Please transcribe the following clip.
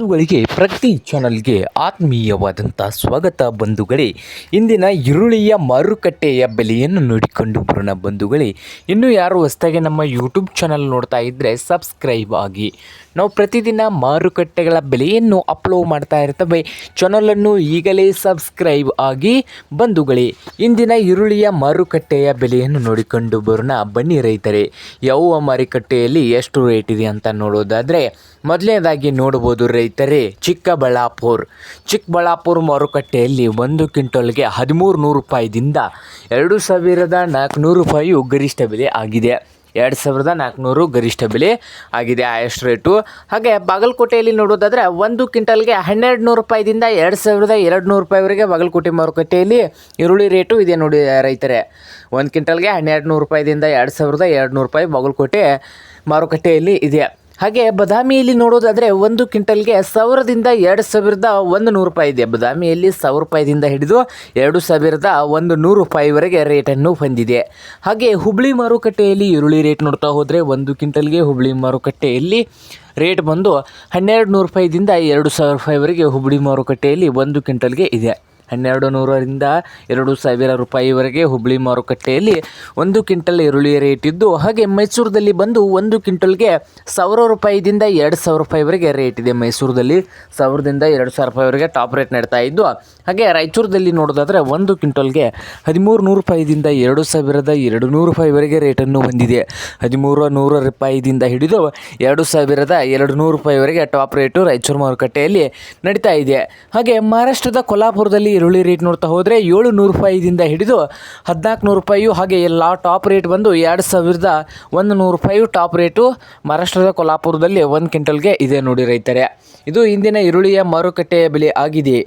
ಬಂಧುಗಳಿಗೆ ಪ್ರತಿ ಚಾನಲ್ಗೆ ಆತ್ಮೀಯವಾದಂಥ ಸ್ವಾಗತ ಬಂಧುಗಳೇ. ಇಂದಿನ ಈರುಳ್ಳಿಯ ಮಾರುಕಟ್ಟೆಯ ಬೆಲೆಯನ್ನು ನೋಡಿಕೊಂಡು ಬರೋಣ ಬಂಧುಗಳೇ. ಇನ್ನು ಯಾರು ಹೊಸದಾಗಿ ನಮ್ಮ ಯೂಟ್ಯೂಬ್ ಚಾನಲ್ ನೋಡ್ತಾ ಇದ್ದರೆ ಸಬ್ಸ್ಕ್ರೈಬ್ ಆಗಿ. ನಾವು ಪ್ರತಿದಿನ ಮಾರುಕಟ್ಟೆಗಳ ಬೆಲೆಯನ್ನು ಅಪ್ಲೋಡ್ ಮಾಡ್ತಾ ಇರ್ತವೆ. ಚಾನಲನ್ನು ಈಗಲೇ ಸಬ್ಸ್ಕ್ರೈಬ್ ಆಗಿ ಬಂಧುಗಳೇ. ಇಂದಿನ ಈರುಳ್ಳಿಯ ಮಾರುಕಟ್ಟೆಯ ಬೆಲೆಯನ್ನು ನೋಡಿಕೊಂಡು ಬರೋಣ ಬನ್ನಿ ರೈತರೇ. ಯಾವ ಮಾರುಕಟ್ಟೆಯಲ್ಲಿ ಎಷ್ಟು ರೇಟ್ ಇದೆ ಅಂತ ನೋಡೋದಾದರೆ, ಮೊದಲನೇದಾಗಿ ನೋಡ್ಬೋದು ರೈತರೇ ಚಿಕ್ಕಬಳ್ಳಾಪುರ. ಚಿಕ್ಕಬಳ್ಳಾಪುರ ಮಾರುಕಟ್ಟೆಯಲ್ಲಿ ಒಂದು ಕ್ವಿಂಟಲ್ಗೆ ಹದಿಮೂರು ನೂರು ರೂಪಾಯಿದಿಂದ ಎರಡು ಸಾವಿರದ ನಾಲ್ಕುನೂರು ರೂಪಾಯಿಯು ಗರಿಷ್ಠ ಬೆಲೆ ಆಗಿದೆ. ಎರಡು ಸಾವಿರದ ನಾಲ್ಕುನೂರು ಗರಿಷ್ಠ ಬೆಲೆ ಆಗಿದೆ. Highest rate? ಹಾಗೆ ಬಾಗಲಕೋಟೆಯಲ್ಲಿ ನೋಡೋದಾದರೆ ಒಂದು ಕ್ವಿಂಟಲ್ಗೆ ಹನ್ನೆರಡು ನೂರು ರೂಪಾಯಿದಿಂದ ಎರಡು ಸಾವಿರದ ಎರಡು ನೂರು ರೂಪಾಯಿವರೆಗೆ ಬಾಗಲಕೋಟೆ ಮಾರುಕಟ್ಟೆಯಲ್ಲಿ ಈರುಳ್ಳಿ ರೇಟು ಇದೆ ನೋಡಿ ರೈತರೇ. ಒಂದು ಕ್ವಿಂಟಲ್ಗೆ ಹನ್ನೆರಡು ನೂರು ರೂಪಾಯಿದಿಂದ ಎರಡು ಸಾವಿರದ ಎರಡು ನೂರು ರೂಪಾಯಿ ಬಾಗಲಕೋಟೆ ಮಾರುಕಟ್ಟೆಯಲ್ಲಿ ಇದೆ. ಹಾಗೆ ಬದಾಮಿಯಲ್ಲಿ ನೋಡೋದಾದರೆ ಒಂದು ಕ್ವಿಂಟಲ್ಗೆ ಸಾವಿರದಿಂದ ಎರಡು ಸಾವಿರದ ಒಂದು ನೂರು ರೂಪಾಯಿ ಇದೆ. ಬದಾಮಿಯಲ್ಲಿ ಸಾವಿರ ರೂಪಾಯಿದಿಂದ ಹಿಡಿದು ಎರಡು ಸಾವಿರದ ಒಂದು ನೂರು ರೂಪಾಯಿವರೆಗೆ ರೇಟನ್ನು ಹೊಂದಿದೆ. ಹಾಗೆ ಹುಬ್ಳಿ ಮಾರುಕಟ್ಟೆಯಲ್ಲಿ ಈರುಳ್ಳಿ ರೇಟ್ ನೋಡ್ತಾ ಹೋದರೆ ಒಂದು ಕ್ವಿಂಟಲ್ಗೆ ಹುಬ್ಳಿ ಮಾರುಕಟ್ಟೆಯಲ್ಲಿ ರೇಟ್ ಬಂದು ಹನ್ನೆರಡು ನೂರು ರೂಪಾಯಿದಿಂದ ಎರಡು ಸಾವಿರ ರೂಪಾಯಿವರೆಗೆ ಹುಬ್ಳಿ ಮಾರುಕಟ್ಟೆಯಲ್ಲಿ ಒಂದು ಕ್ವಿಂಟಲ್ಗೆ ಇದೆ. ಹನ್ನೆರಡು ನೂರರಿಂದ ಎರಡು ಸಾವಿರ ರೂಪಾಯಿವರೆಗೆ ಹುಬ್ಳಿ ಮಾರುಕಟ್ಟೆಯಲ್ಲಿ ಒಂದು ಕ್ವಿಂಟಲ್ ಈರುಳ್ಳಿ ರೇಟ್ ಇದ್ದು ಹಾಗೆ ಮೈಸೂರದಲ್ಲಿ ಬಂದು ಒಂದು ಕ್ವಿಂಟಲ್ಗೆ ಸಾವಿರ ರೂಪಾಯಿದಿಂದ ಎರಡು ಸಾವಿರ ರೂಪಾಯಿವರೆಗೆ ರೇಟ್ ಇದೆ. ಮೈಸೂರದಲ್ಲಿ ಸಾವಿರದಿಂದ ಎರಡು ಸಾವಿರ ರೂಪಾಯಿವರೆಗೆ ಟಾಪ್ ರೇಟ್ ನಡ್ತಾ ಇದ್ದು, ಹಾಗೆ ರಾಯಚೂರದಲ್ಲಿ ನೋಡೋದಾದರೆ ಒಂದು ಕ್ವಿಂಟಲ್ಗೆ ಹದಿಮೂರು ನೂರು ರೂಪಾಯಿದಿಂದ ಎರಡು ಸಾವಿರದ ಎರಡು ನೂರು ರೂಪಾಯಿವರೆಗೆ ರೇಟನ್ನು ಹೊಂದಿದೆ ಹದಿಮೂರು ನೂರು ರೂಪಾಯಿದಿಂದ ಹಿಡಿದು ಎರಡು ಸಾವಿರದ ಎರಡು ನೂರು ರೂಪಾಯಿವರೆಗೆ ಟಾಪ್ ರೇಟು ರಾಯಚೂರು ಮಾರುಕಟ್ಟೆಯಲ್ಲಿ ನಡೀತಾ ಇದೆ. ಹಾಗೆ ಮಹಾರಾಷ್ಟ್ರದ ಕೊಲ್ಹಾಪುರದಲ್ಲಿ ಈರುಳ್ಳಿ ರೇಟ್ ನೋಡ್ತಾ ಹೋದರೆ ಏಳು ನೂರು ರೂಪಾಯಿದಿಂದ ಹಿಡಿದು ಹದಿನಾಲ್ಕು ನೂರು ರೂಪಾಯಿಯು ಹಾಗೆ ಎಲ್ಲ ಟಾಪ್ ರೇಟ್ ಬಂದು ಎರಡು ಸಾವಿರದ ಒಂದು ನೂರು ರೂಪಾಯಿ ಟಾಪ್ ರೇಟು ಮಹಾರಾಷ್ಟ್ರದ ಕೊಲ್ಹಾಪುರದಲ್ಲಿ ಒಂದು ಕ್ವಿಂಟಲ್ಗೆ ಇದೆ ನೋಡಿ ರೈತರೇ. ಇದು ಇಂದಿನ ಈರುಳ್ಳಿಯ ಮಾರುಕಟ್ಟೆಯ ಬೆಲೆ ಆಗಿದೆ.